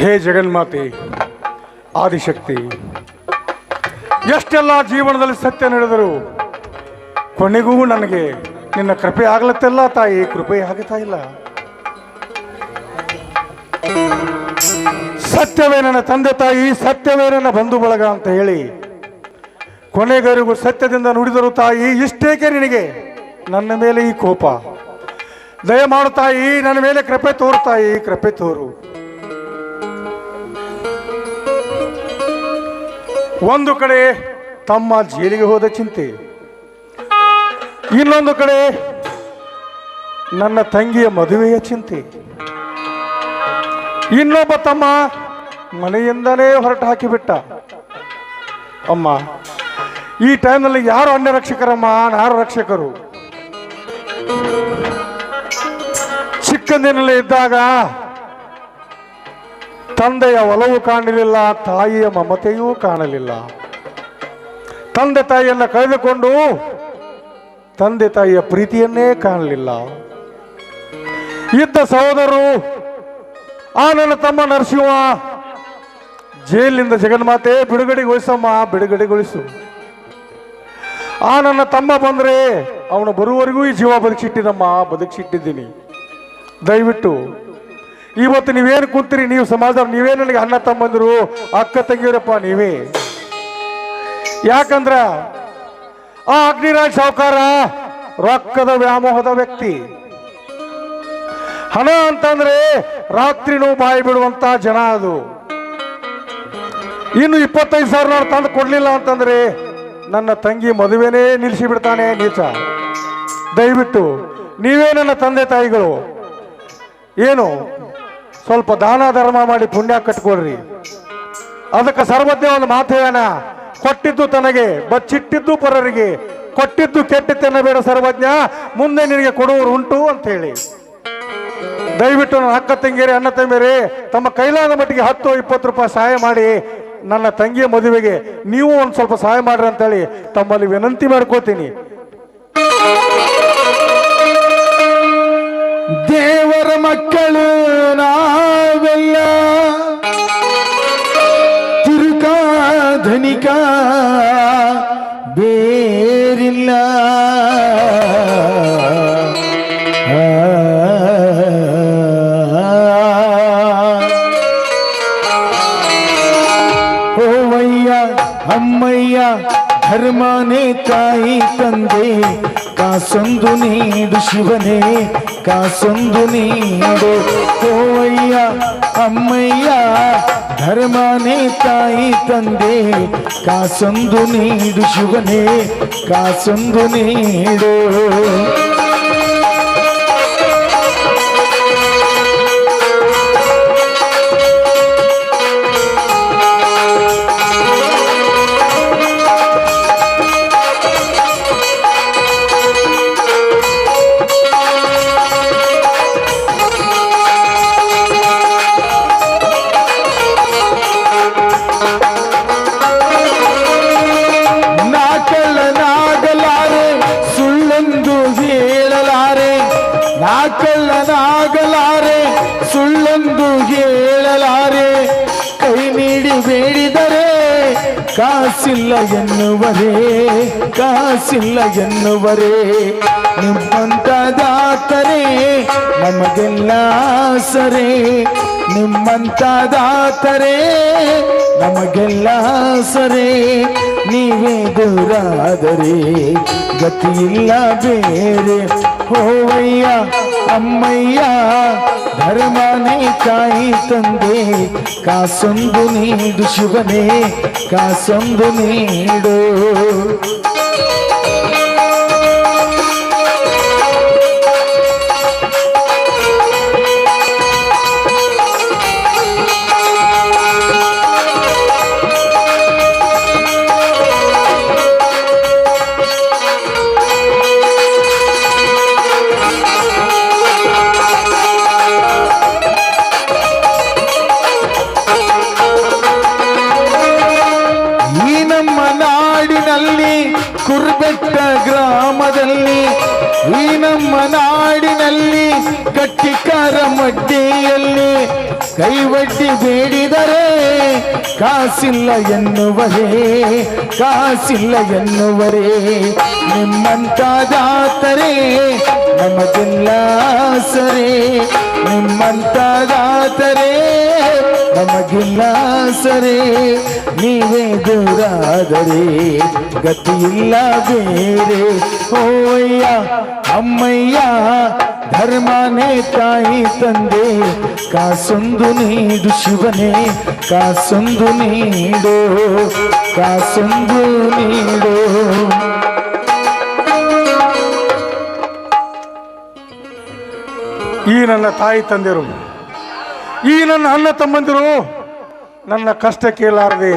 ಹೇ ಜಗನ್ಮಾತೆ, ಆದಿಶಕ್ತಿ, ಎಷ್ಟೆಲ್ಲ ಜೀವನದಲ್ಲಿ ಸತ್ಯ ನಡೆದರು ಕೊನೆಗೂ ನನಗೆ ನಿನ್ನ ಕೃಪೆ ಆಗ್ಲತ್ತೆಲ್ಲ ತಾಯಿ, ಕೃಪೆ ಆಗುತ್ತಾ ಇಲ್ಲ. ಸತ್ಯವೇ ನನ್ನ ತಂದೆ ತಾಯಿ, ಸತ್ಯವೇ ನನ್ನ ಬಂಧು ಬಳಗ ಅಂತ ಹೇಳಿ ಕೊನೆಗರಿಗೂ ಸತ್ಯದಿಂದ ನುಡಿದರು ತಾಯಿ, ಇಷ್ಟೇಕೆ ನಿನಗೆ? ನನ್ನ ಮೇಲೆ ಈ ಕೋಪ. ದಯಮಾಡು ತಾಯಿ, ನನ್ನ ಮೇಲೆ ಕೃಪೆ ತೋರು ತಾಯಿ, ಕೃಪೆ ತೋರು. ಒಂದು ಕಡೆ ತಮ್ಮ ಜೈಲಿಗೆ ಹೋದ ಚಿಂತೆ, ಇನ್ನೊಂದು ಕಡೆ ನನ್ನ ತಂಗಿಯ ಮದುವೆಯ ಚಿಂತೆ. ಇನ್ನೊಬ್ಬ ತಮ್ಮ ಮನೆಯಿಂದಲೇ ಹೊರಟು ಹಾಕಿಬಿಟ್ಟ. ಅಮ್ಮ, ಈ ಟೈಮ್ನಲ್ಲಿ ಯಾರು ಅನ್ಯ ರಕ್ಷಕರಮ್ಮ? ಯಾರು ರಕ್ಷಕರು? ಚಿಕ್ಕಂದಿನಲ್ಲಿ ಇದ್ದಾಗ ತಂದೆಯ ಒಲವು ಕಾಣಲಿಲ್ಲ, ತಾಯಿಯ ಮಮತೆಯೂ ಕಾಣಲಿಲ್ಲ. ತಂದೆ ತಾಯಿಯನ್ನ ಕಳೆದುಕೊಂಡು ತಂದೆ ತಾಯಿಯ ಪ್ರೀತಿಯನ್ನೇ ಕಾಣಲಿಲ್ಲ. ಇದ್ದ ಸಹೋದರರು, ಆ ನನ್ನ ತಮ್ಮ ನರಸಿಂಹ, ಜೈಲಿನಿಂದ ಜಗನ್ಮಾತೆ, ಬಿಡುಗಡೆಗೊಳಿಸಮ್ಮ, ಬಿಡುಗಡೆಗೊಳಿಸು. ಆ ನನ್ನ ತಮ್ಮ ಬಂದ್ರೆ, ಅವನು ಬರುವವರೆಗೂ ಈ ಜೀವ ಬದುಕಿಟ್ಟಿದ್ದಮ್ಮ ಬದುಕಿಸಿಟ್ಟಿದ್ದೀನಿ ದಯವಿಟ್ಟು ಇವತ್ತು ನೀವೇನು ಕೂತೀರಿ, ನೀವು ಸಮಾಜದವ್ರು, ನೀವೇ ನನಗೆ ಅಣ್ಣ ತಮ್ಮಂದಿರು. ಅಕ್ಕ ತಂಗಿಯರಪ್ಪ, ನೀವೇ. ಯಾಕಂದ್ರ ಆ ಅಗ್ನಿರಾಜ್ ಸಾವುಕಾರ ರೊಕ್ಕದ ವ್ಯಾಮೋಹದ ವ್ಯಕ್ತಿ. ಹಣ ಅಂತಂದ್ರೆ ರಾತ್ರಿನೂ ಬಾಯಿ ಬಿಡುವಂತ ಜನ ಅದು. ಇನ್ನು ಇಪ್ಪತ್ತೈದು ಸಾವಿರ ನಾನು ತಂದು ಕೊಡ್ಲಿಲ್ಲ ಅಂತಂದ್ರೆ ನನ್ನ ತಂಗಿ ಮದುವೆನೇ ನಿಲ್ಲಿಸಿ ಬಿಡ್ತಾನೆ ನೀಚ. ದಯವಿಟ್ಟು ನೀವೇ ನನ್ನ ತಂದೆ ತಾಯಿಗಳು. ಏನು? ಸ್ವಲ್ಪ ದಾನ ಧರ್ಮ ಮಾಡಿ ಪುಣ್ಯ ಕಟ್ಕೊಳ್ರಿ. ಅದಕ್ಕೆ ಸರ್ವಜ್ಞ ಒಂದು ಮಾತು ಹೇಳೋಣ ಕೊಟ್ಟಿದ್ದು ತನಗೆ, ಬಚ್ಚಿಟ್ಟಿದ್ದು ಪರರಿಗೆ, ಕೊಟ್ಟಿದ್ದು ಕೆಟ್ಟ ಬೇಡ ಸರ್ವಜ್ಞ. ಮುಂದೆ ನಿನಗೆ ಕೊಡುವರು ಉಂಟು ಅಂತ ಹೇಳಿ. ದಯವಿಟ್ಟು ನನ್ನ ಅಕ್ಕ ತಂಗಿರಿ ಅಣ್ಣ ತಂಗಿರಿ ತಮ್ಮ ಕೈಲಾದ ಮಟ್ಟಿಗೆ ಹತ್ತು ಇಪ್ಪತ್ತು ರೂಪಾಯಿ ಸಹಾಯ ಮಾಡಿ. ನನ್ನ ತಂಗಿಯ ಮದುವೆಗೆ ನೀವು ಒಂದು ಸ್ವಲ್ಪ ಸಹಾಯ ಮಾಡ್ರಿ ಅಂತೇಳಿ ತಮ್ಮಲ್ಲಿ ವಿನಂತಿ ಮಾಡ್ಕೋತೀನಿ. ದೇವರ ಮಕ್ಕಳು ಧನಿಕ ಬೇರಿಲ್ಲ ಓವಯ್ಯ ಅಮ್ಮಯ್ಯ ಧರ್ಮನೇ ತಾಯಿ ತಂದೆ ಕಾಸೊಂದು ನೀಡು ಶಿವನೇ ಕಾಸೊಂದು ನೀಡು ಓವಯ್ಯ ಅಮ್ಮಯ್ಯ ಧರ್ಮನೇ ತಾಯಿ ತಂದೆ ಕಾಸೊಂದು ನೀಡು ಶಿವನೇ ಕಾಸೊಂದು ನೀಡು ನಾಕಳ್ಳನಾಗಲಾರೆ ಸುಳ್ಳೊಂದು ಹೇಳಲಾರೆ. ಕೈ ನೀಡಿ ಬೇಡಿದರೆ, ಕಾಸಿಲ್ಲ ಎನ್ನುವರೇ ಕಾಸಿಲ್ಲ ಎನ್ನುವರೇ. ನಿಮ್ಮಂತ ದಾತರೇ, ನಮಗೆಲ್ಲ ಸರೇ ನಿಮ್ಮಂತ ದಾತರೇ, ನಮಗೆಲ್ಲ ಸರೇ ನೀವೇ ದೂರಾದರೆ ಗತಿಯಿಲ್ಲ ಬೇರೆ. ಹೋವಯ್ಯ ಅಮ್ಮಯ್ಯ ಧರ್ಮನೇ ತಾಯಿ ತಂದೆ ಕಾಸೊಂದು ನೀಡು ಶಿವನೇ ಕಾಸೊಂದು ನೀಡು. ಕಾಸಿಲ್ಲ ಎನ್ನುವರೇ ಕಾಸಿಲ್ಲ ಎನ್ನುವರೇ. ನಿಮ್ಮಂತ ದಾತರೇ, ನಮಗೆಲ್ಲ ಸರೇ ನಿಮ್ಮಂತ ದಾತರೇ, ನಮಗಿಲ್ಲ ಸರೇ ನೀವೇ ದೂರಾದರೆ ಗತಿಯಿಲ್ಲ ಬೇರೆ. ಓಯ್ಯ ಅಮ್ಮಯ್ಯ ಧರ್ಮನೇ ತಾಯಿ ತಂದೆ, ಕಾಸೊಂದು ನೀಡು ಶಿವನೇ, ಕಾಸೊಂದು ನೀಡು ಕಾಸೊಂದು ನೀಡು. ಈ ನನ್ನ ತಾಯಿ ತಂದಿರು, ಈ ನನ್ನ ಅಣ್ಣ ತಮ್ಮಂದಿರು, ನನ್ನ ಕಷ್ಟ ಕೇಳಾರದೆ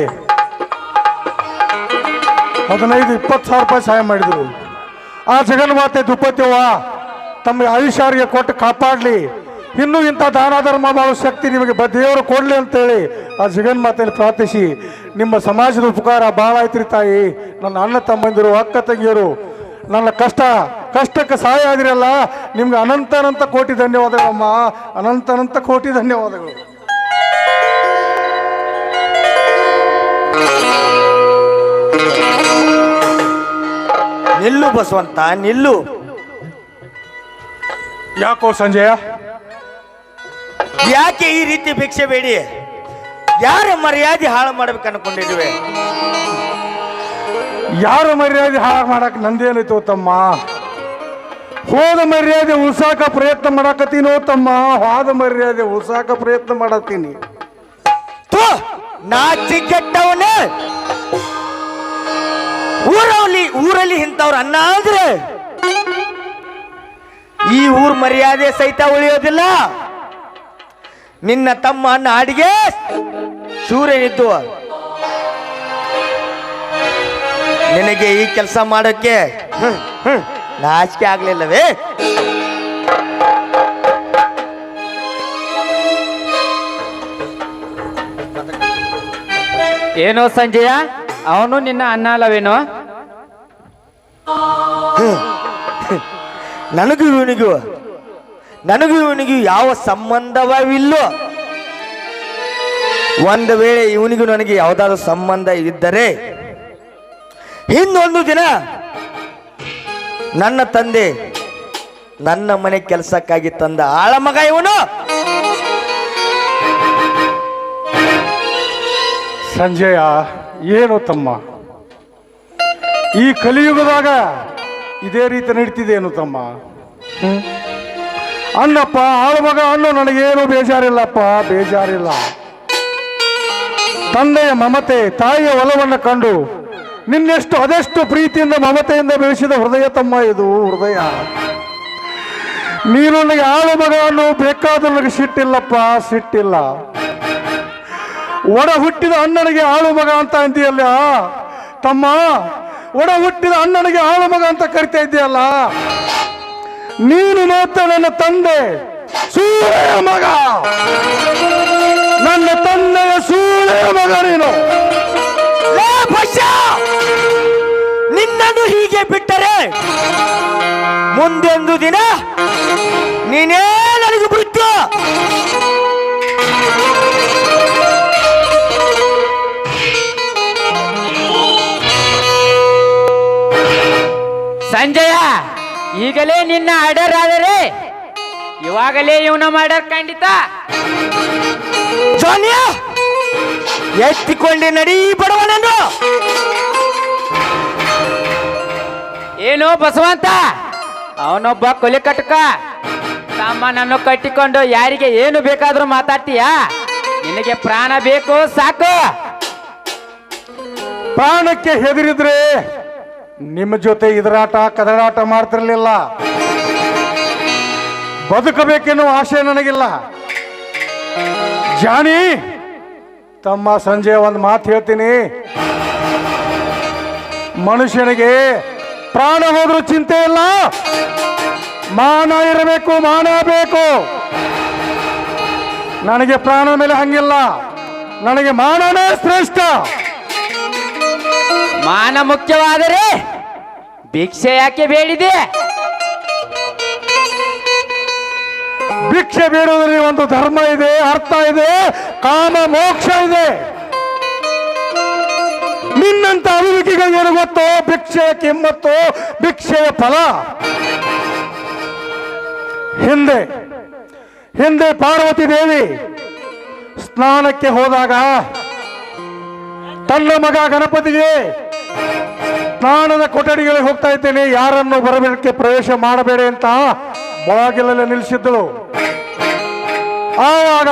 ಹದಿನೈದು, ಇಪ್ಪತ್ತು ಸಾವಿರ ರೂಪಾಯಿ ಸಹಾಯ ಮಾಡಿದರು. ಆ ಜಗನ್ಮಾತೆ ದುಪ್ಪತ್ಯವ್ವ ತಮ್ಮ ಆಯುಷಾರಿಗೆ ಕೊಟ್ಟು ಕಾಪಾಡಲಿ. ಇನ್ನೂ ಇಂಥ ದಾನ ಧರ್ಮ ಮಾಡೋ ಶಕ್ತಿ ನಿಮಗೆ ಬ ದೇವರು ಕೊಡಲಿ ಅಂತೇಳಿ ಆ ಜಗನ್ಮಾತೆಯಲ್ಲಿ ಪ್ರಾರ್ಥಿಸಿ. ನಿಮ್ಮ ಸಮಾಜದ ಉಪಕಾರ ಭಾಳ ಐತ್ರಿ ತಾಯಿ. ನನ್ನ ಅಣ್ಣ ತಮ್ಮಂದಿರು, ಅಕ್ಕ ತಂಗಿಯರು, ನನ್ನ ಕಷ್ಟ, ಕಷ್ಟಕ್ಕೆ ಸಹಾಯ ಆದಿರಲ್ಲ ನಿಮ್ಗೆ ಅನಂತ ಅನಂತ ಕೋಟಿ ಧನ್ಯವಾದಗಳಮ್ಮ ಅನಂತ ಅನಂತ ಕೋಟಿ ಧನ್ಯವಾದಗಳು. ನಿಲ್ಲು ಬಸವಂತ, ನಿಲ್ಲು. ಯಾಕೋ ಸಂಜಯ? ಯಾಕೆ ಈ ರೀತಿ ಭಿಕ್ಷೆ ಬೇಡಿ? ಯಾರ ಮರ್ಯಾದೆ ಹಾಳು ಮಾಡ್ಬೇಕು ಅನ್ಕೊಂಡಿದ್ವಿ? ಯಾರ ಮರ್ಯಾದೆ ಹಾಳು ಮಾಡಕ್ ನಂದೇನೈತೋ ತಮ್ಮ? ಹೋದ ಮರ್ಯಾದೆ ಉಳ್ಸಾಕ ಪ್ರಯತ್ನ ಮಾಡಕತ್ತೀನೋ ತಮ್ಮ. ಹೋದ ಮರ್ಯಾದೆ ಉಳ್ಸಾಕ ಪ್ರಯತ್ನ ಮಾಡತ್ತೀನಿ. ನಾ ನಾಚಿ ಕೆಟ್ಟವನ ಊರಲ್ಲಿ ಊರಲ್ಲಿ ಇಂಥವ್ರು ಅನ್ನ ಅಂದ್ರೆ ಈ ಊರ್ ಮರ್ಯಾದೆ ಸಹಿತ ಉಳಿಯೋದಿಲ್ಲ. ನಿನ್ನ ತಮ್ಮ ನಾಡಿಗೆ ಸೂರ್ಯನಿದ್ದು ನಿನಗೆ ಈ ಕೆಲಸ ಮಾಡೋಕ್ಕೆ ನಾಚಿಕೆ ಆಗ್ಲಿಲ್ಲವೇ? ಏನೋ ಸಂಜಯ, ಅವನು ನಿನ್ನ ಅನ್ನ ಅಲ್ಲವೇನೋ? ನನಗೂ ಇವನಿಗೂ. ನನಗೂ ಇವನಿಗೂ ಯಾವ ಸಂಬಂಧವಿಲ್ಲೋ. ಒಂದು ವೇಳೆ ಇವನಿಗೂ ನನಗೆ ಯಾವುದಾದ್ರೂ ಸಂಬಂಧ ಇದ್ದರೆ ಹಿಂದೊಂದು ದಿನ ನನ್ನ ತಂದೆ ನನ್ನ ಮನೆ ಕೆಲಸಕ್ಕಾಗಿ ತಂದ ಆಳ ಮಗ ಇವನು. ಸಂಜಯ ಏನು ತಮ್ಮ? ಈ ಕಲಿಯುಗದಾಗ ಇದೇ ರೀತಿ ನಡೀತಿದೇನು ತಮ್ಮ? ಅಣ್ಣಪ್ಪ ಆಳ್ಮಗ ಅಣ್ಣು ನನಗೇನು ಬೇಜಾರಿಲ್ಲಪ್ಪ, ಬೇಜಾರಿಲ್ಲ. ತಂದೆಯ ಮಮತೆ, ತಾಯಿಯ ಒಲವನ್ನು ಕಂಡು ನಿನ್ನೆಷ್ಟು ಅದೆಷ್ಟು ಪ್ರೀತಿಯಿಂದ ಮಮತೆಯಿಂದ ಬೆಳೆಸಿದ ಹೃದಯ ತಮ್ಮ ಇದು ಹೃದಯ. ನೀನು ನನಗೆ ಆಳು ಮಗವನ್ನು ಬೇಕಾದ್ರೂ ನನಗೆ ಸಿಟ್ಟಿಲ್ಲಪ್ಪ, ಸಿಟ್ಟಿಲ್ಲ. ಒಡ ಹುಟ್ಟಿದ ಅಣ್ಣನಿಗೆ ಆಳು ಮಗ ಅಂತ ಅಂತೀಯಲ್ಲ, ತಮ್ಮ? ಒಡ ಹುಟ್ಟಿದ ಅಣ್ಣನಿಗೆ ಆಳು ಮಗ ಅಂತ ಕರಿತಾ ಇದೆಯಲ್ಲ ನೀನು ಮಾತ್ರ ನನ್ನ ತಂದೆ ಸೂಳೆಯ ಮಗ. ನನ್ನ ತಂದೆಯ ಸೂಳೆಯ ಮಗ ನೀನು! ನಿನ್ನನ್ನು ಹೀಗೆ ಬಿಟ್ಟರೆ ಮುಂದೆಂದು ದಿನ ನೀನೇ ನನಗೆ ಬಿಟ್ಟು ಸಂಜಯ ಈಗಲೇ ನಿನ್ನ ಆರ್ಡರ್ ಆದರೆ ಇವಾಗಲೇ ಇವನ ಮಾಡರ್ ಖಂಡಿತ. ಸೋನಿಯಾ ಎತ್ತಿಕೊಂಡು ನಡಿ ಬಡವನನ್ನು. ಏನು ಬಸವಂತ ಅವನೊಬ್ಬ ಕೊಲೆ ಕಟ್ಟಕ ಸಾಮಾನನ್ನು ಕಟ್ಟಿಕೊಂಡು ಯಾರಿಗೆ ಏನು ಬೇಕಾದ್ರೂ ಮಾತಾಡ್ತೀಯಾ? ನಿನಗೆ ಪ್ರಾಣ ಬೇಕು ಸಾಕು. ಪ್ರಾಣಕ್ಕೆ ಹೆದರಿದ್ರೆ ನಿಮ್ಮ ಜೊತೆ ಇದರಾಟ ಕದರಾಟ ಮಾಡ್ತಿರ್ಲಿಲ್ಲ. ಬದುಕಬೇಕೆನ್ನುವ ಆಶೆ ನನಗಿಲ್ಲ. ಜಾನಿ ತಮ್ಮ ಸಂಜೆ ಒಂದು ಮಾತು ಹೇಳ್ತೀನಿ. ಮನುಷ್ಯನಿಗೆ ಪ್ರಾಣ ಹೋದ್ರೂ ಚಿಂತೆ ಇಲ್ಲ. ಮಾನ ಇರಬೇಕು, ಮಾನ ಬೇಕು. ನನಗೆ ಪ್ರಾಣ ಮೇಲೆ ಹಂಗಿಲ್ಲ. ನನಗೆ ಮಾನನೇ ಶ್ರೇಷ್ಠ. ಮಾನ ಮುಖ್ಯವಾದರೆ ಭಿಕ್ಷೆ ಯಾಕೆ ಬೇಡಿದೆ? ಭಿಕ್ಷೆ ಬೇಡುವುದರಲ್ಲಿ ಒಂದು ಧರ್ಮ ಇದೆ, ಅರ್ಥ ಇದೆ, ಕಾಮ ಮೋಕ್ಷ ಇದೆ. ನಿನ್ನಂತ ಅಭಿವೃದ್ಧಿಗಳಿಗೆ ಏನು ಗೊತ್ತೋ? ಭಿಕ್ಷೆಯ ಕಿಮ್ಮತ್ತು, ಭಿಕ್ಷೆಯ ಫಲ. ಹಿಂದೆ ಹಿಂದೆ ಪಾರ್ವತಿ ದೇವಿ ಸ್ನಾನಕ್ಕೆ ಹೋದಾಗ ತನ್ನ ಮಗ ಗಣಪತಿಗೆ ಸ್ನಾನದ ಕೊಠಡಿಗಳಿಗೆ ಹೋಗ್ತಾ ಇದ್ದೇನೆ. ಯಾರನ್ನು ಬರಬೇಡಕ್ಕೆ ಪ್ರವೇಶ ಮಾಡಬೇಡಿ ಅಂತ ಬಾಗಿಲಲ್ಲಿ ನಿಲ್ಲಿಸಿದ್ದಳು. ಆವಾಗ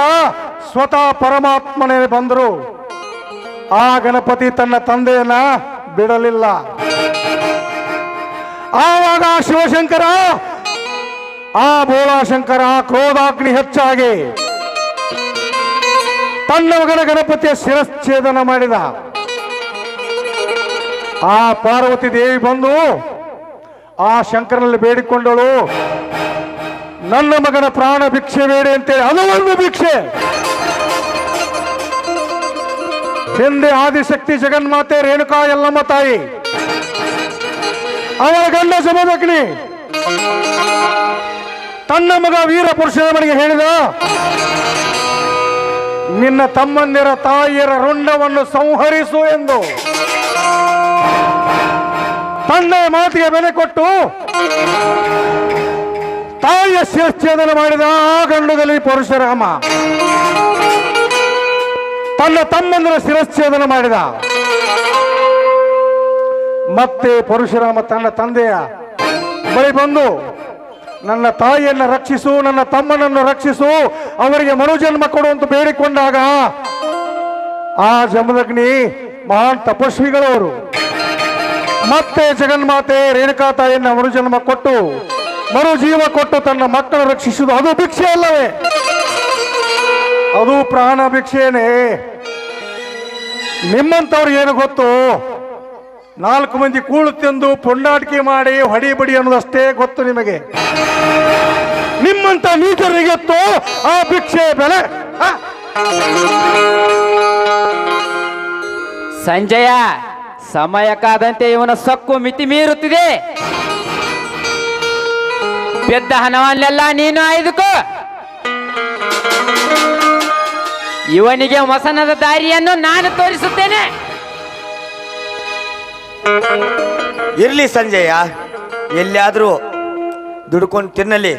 ಸ್ವತಃ ಪರಮಾತ್ಮನೇ ಬಂದರು. ಆ ಗಣಪತಿ ತನ್ನ ತಂದೆಯನ್ನ ಬಿಡಲಿಲ್ಲ. ಆವಾಗ ಶಿವಶಂಕರ, ಆ ಬೋಳಾಶಂಕರ ಕ್ರೋಧಾಗ್ನಿ ಹೆಚ್ಚಾಗಿ ತನ್ನ ಮಗನ ಗಣಪತಿಯ ಶಿರಚ್ಛೇದನ ಮಾಡಿದ. ಆ ಪಾರ್ವತಿ ದೇವಿ ಬಂದು ಆ ಶಂಕರನಲ್ಲಿ ಬೇಡಿಕೊಂಡಳು. ನನ್ನ ಮಗನ ಪ್ರಾಣ ಭಿಕ್ಷೆ ಬೇಡಿ ಅಂತೇಳಿ ಅದು ಒಂದು ಭಿಕ್ಷೆ. ಹಿಂದೆ ಆದಿಶಕ್ತಿ ಜಗನ್ಮಾತೆ ರೇಣುಕಾ ಎಲ್ಲಮ್ಮ ತಾಯಿ. ಅವರ ಗಂಡ ಸಮಿ ತನ್ನ ಮಗ ವೀರ ಪುರುಷನ ಮನೆಗೆ ಹೇಳಿದ, ನಿನ್ನ ತಮ್ಮಂದಿರ ತಾಯಿಯರ ರುಂಡವನ್ನು ಸಂಹರಿಸು ಎಂದು. ತಂದೆಯ ಮಾತಿಗೆ ಬೆಲೆ ಕೊಟ್ಟು ತಾಯಿಯ ಶಿರಚ್ಛೇದನ ಮಾಡಿದ ಆ ಗಂಡದಲ್ಲಿ ಪರಶುರಾಮ ತನ್ನ ತಮ್ಮಂದಿರ ಶಿರಚ್ಛೇದನ ಮಾಡಿದ. ಮತ್ತೆ ಪರಶುರಾಮ ತನ್ನ ತಂದೆಯ ಬಳಿ ಬಂದು, ನನ್ನ ತಾಯಿಯನ್ನು ರಕ್ಷಿಸು, ನನ್ನ ತಮ್ಮನನ್ನು ರಕ್ಷಿಸು, ಅವರಿಗೆ ಮರುಜನ್ಮ ಕೊಡುವಂತ ಬೇಡಿಕೊಂಡಾಗ ಆ ಜಮದಗ್ನಿ ಮಹಾನ್ ತಪಸ್ವಿಗಳವರು ಮತ್ತೆ ಜಗನ್ಮಾತೆ ರೇಣುಕಾ ತಾಯಿಯನ್ನ ಮರುಜನ್ಮ ಕೊಟ್ಟು ಮರು ಜೀವ ಕೊಟ್ಟು ತನ್ನ ಮಕ್ಕಳು ರಕ್ಷಿಸುವುದು ಅದು ಭಿಕ್ಷೆ ಅಲ್ಲವೇ? ಅದು ಪ್ರಾಣ ಭಿಕ್ಷೆನೇ ನಿಮ್ಮಂಥವ್ರಿಗೆ ಏನು ಗೊತ್ತು? ನಾಲ್ಕು ಮಂದಿ ಕೂಳು ತಿಂದು ಪುಂಡಾಟಿಕೆ ಮಾಡಿ ಹೊಡಿ ಬಡಿ ಅನ್ನೋದಷ್ಟೇ ಗೊತ್ತು ನಿಮಗೆ. ನಿಮ್ಮಂತ ನೀಚರಿಗೆ ಗೊತ್ತು ಆ ಭಿಕ್ಷೆ ಬೆಲೆ? ಸಂಜಯ! ಸಮಯಕ್ಕಾದಂತೆ ಇವನ ಸಕ್ಕು ಮಿತಿ ಮೀರುತ್ತಿದೆ. ಬೆದ್ದ ಹಣವನ್ನೆಲ್ಲ ನೀನು ಆಯ್ದುಕೋ. ಇವನಿಗೆ ವಸನದ ದಾರಿಯನ್ನು ನಾನು ತೋರಿಸುತ್ತೇನೆ. ಇರ್ಲಿ ಸಂಜಯ, ಎಲ್ಲಿಯಾದ್ರೂ ದುಡ್ಕೊಂಡು ತಿನ್ನಲಿ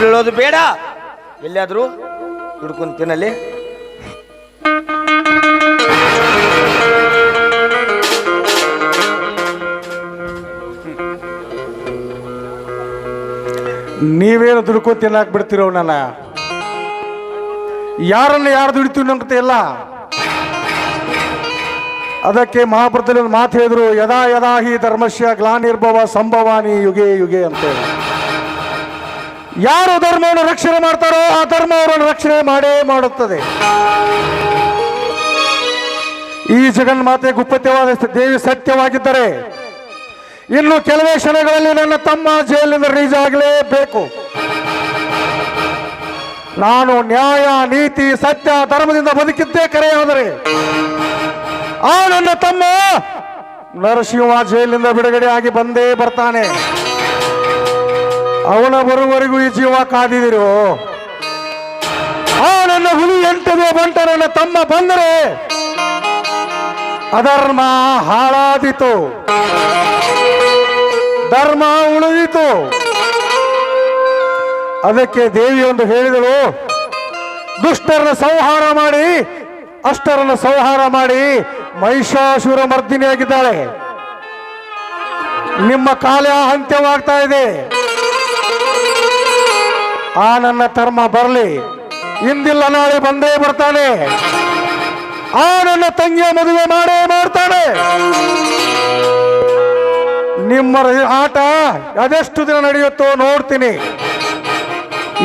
ಬೀಳೋದು ಬೇಡ. ಎಲ್ಲಿಯಾದ್ರೂ ದುಡ್ಕೊಂಡು ತಿನ್ನಲಿ ನೀವೇನು ದುಡ್ಕೋ ತಿನ್ನಾಕ್ ಬಿಡ್ತೀರೋ ನನ್ನ ಯಾರನ್ನ ಯಾರು ದುಡಿತೀವಿ ಅಂತ ಇಲ್ಲ. ಅದಕ್ಕೆ ಮಹಾಭಾರತದಲ್ಲಿ ಒಂದು ಮಾತು ಹೇಳಿದ್ರು, ಯದಾ ಯದಾ ಹಿ ಧರ್ಮಶ್ಯ ಗ್ಲಾನಿರ್ಭವ ಸಂಭವಾನಿ ಯುಗೆ ಯುಗೆ ಅಂತೇಳಿ ಯಾರು ಧರ್ಮವನ್ನು ರಕ್ಷಣೆ ಮಾಡ್ತಾರೋ ಆ ಧರ್ಮ ಅವರನ್ನು ರಕ್ಷಣೆ ಮಾಡೇ ಮಾಡುತ್ತದೆ. ಈ ಜಗನ್ಮಾತೆ ಗುಪ್ಪತ್ಯವಾದ ದೇವಿ ಸತ್ಯವಾಗಿದ್ದರೆ ಇನ್ನು ಕೆಲವೇ ಕ್ಷಣಗಳಲ್ಲಿ ನನ್ನ ತಮ್ಮ ಜೈಲಿನಿಂದ ರಿಲೀಸ್ ಆಗಲೇಬೇಕು. ನಾನು ನ್ಯಾಯ, ನೀತಿ, ಸತ್ಯ, ಧರ್ಮದಿಂದ ಬದುಕಿದ್ದೇ ಕರೆಯಾದರೆ ಆ ನನ್ನ ತಮ್ಮ ನರಸಿಂಹ ಜೈಲಿನಿಂದ ಬಿಡುಗಡೆ ಆಗಿ ಬಂದೇ ಬರ್ತಾನೆ. ಅವನ ಬರುವವರೆಗೂ ಈ ಜೀವ ಕಾದಿದಿರು, ಆ ನನ್ನ ಹುಲಿ ಎಂಟದೆ ಬಂಟ ನನ್ನ ತಮ್ಮ ಬಂದರೆ, ಅಧರ್ಮ ಹಾಳಾದಿತು. ಧರ್ಮ ಉಳಿದಿತು ಅದಕ್ಕೆ ದೇವಿ ಒಂದು ಹೇಳಿದಳು, ದುಷ್ಟರನ್ನ ಸಂಹಾರ ಮಾಡಿ, ಅಷ್ಟರನ್ನ ಸಂಹಾರ ಮಾಡಿ ಮಹಿಷಾಸುರ ಮರ್ದಿನಿಯಾಗಿದ್ದಾಳೆ. ನಿಮ್ಮ ಕಾಲ ಅಂತ್ಯವಾಗ್ತಾ ಇದೆ. ಆ ನನ್ನ ಧರ್ಮ ಬರಲಿ. ಇಂದಿಲ್ಲ ನಾಳೆ ಬಂದೇ ಬರ್ತಾನೆ. ಆ ನನ್ನ ತಂಗಿಯ ಮದುವೆ ಮಾಡೇ ಮಾಡ್ತಾನೆ. ನಿಮ್ಮ ಆಟ ಅದೆಷ್ಟು ದಿನ ನಡೆಯುತ್ತೋ ನೋಡ್ತೀನಿ.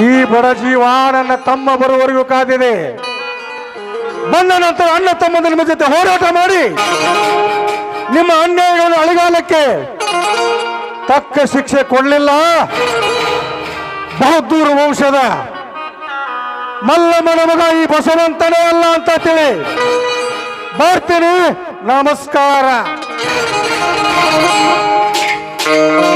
ಈ ಬಡ ಜೀವ ನನ್ನ ತಮ್ಮ ಬರುವವರೆಗೂ ಕಾದಿದೆ. ಬಂದ ನಂತರ ಅಣ್ಣ ತಮ್ಮ ನಿಮ್ಮ ಜೊತೆ ಹೋರಾಟ ಮಾಡಿ. ನಿಮ್ಮ ಅನ್ಯಾಯಗಳನ್ನು ಅಳಿಗಾಲಕ್ಕೆ ತಕ್ಕ ಶಿಕ್ಷೆ ಕೊಡಲಿಲ್ಲ. ಬಹದ್ದೂರು ವಂಶದ ಮಲ್ಲಮ್ಮನ ಮಗ ಈ ಬಸವಂತನೇ ಅಲ್ಲ ಅಂತ ತಿಳಿ. ಬರ್ತೀನಿ. ನಮಸ್ಕಾರ. Música